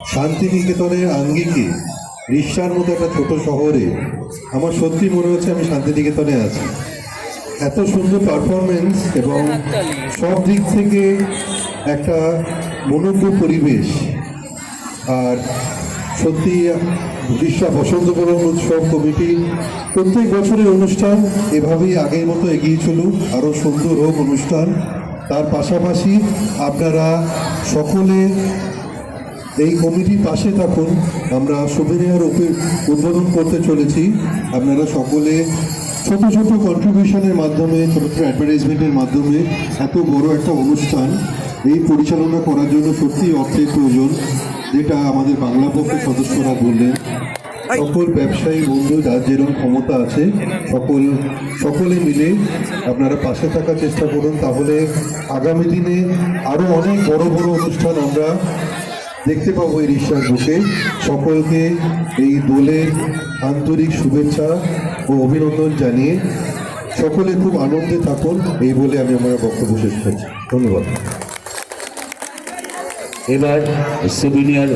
শান্তিনিকেতনের আঙ্গিকে রিক্সার মতো একটা ছোট শহরে। আমার সত্যি মনে হচ্ছে আমি শান্তিনিকেতনে আছি। এত সুন্দর পারফরমেন্স এবং সব দিক থেকে একটা মনোজ্ঞ পরিবেশ। আর সত্যি উড়িষ্যা বসন্ত বরণ উৎসব কমিটি প্রত্যেক বছরের অনুষ্ঠান এভাবেই আগের মতো এগিয়ে চলুক। আরও সুন্দর হোক অনুষ্ঠান। তার পাশাপাশি আপনারা সকলে এই কমিটির পাশে থাকুন। আমরা সুবিনিয়ার উদ্বোধন করতে চলেছি। আপনারা সকলে ছোট ছোট কন্ট্রিবিউশনের মাধ্যমে, ছোট ছোট অ্যাডভার্টাইজমেন্টের মাধ্যমে এত বড় একটা অনুষ্ঠান, এই পরিচালনা করার জন্য সত্যিই অর্থের প্রয়োজন, যেটা আমাদের বাংলা পক্ষের সদস্যরা বললেন। সকল ব্যবসায়ী বন্ধু, যার যেরকম ক্ষমতা আছে, সকল, সকলে মিলে আপনারা পাশে থাকার চেষ্টা করুন। তাহলে আগামী দিনে আরও অনেক বড় বড় অনুষ্ঠান আমরা দেখতে পাবো এই রিক্সার বুকে। সকলকে এই দোলের আন্তরিক শুভেচ্ছা ও অভিনন্দন জানিয়ে সকলে খুব আনন্দে থাকুন, এই বলে আমি আমার বক্তব্য শেষ করছি। ধন্যবাদ। এবার সুবিনিয়ার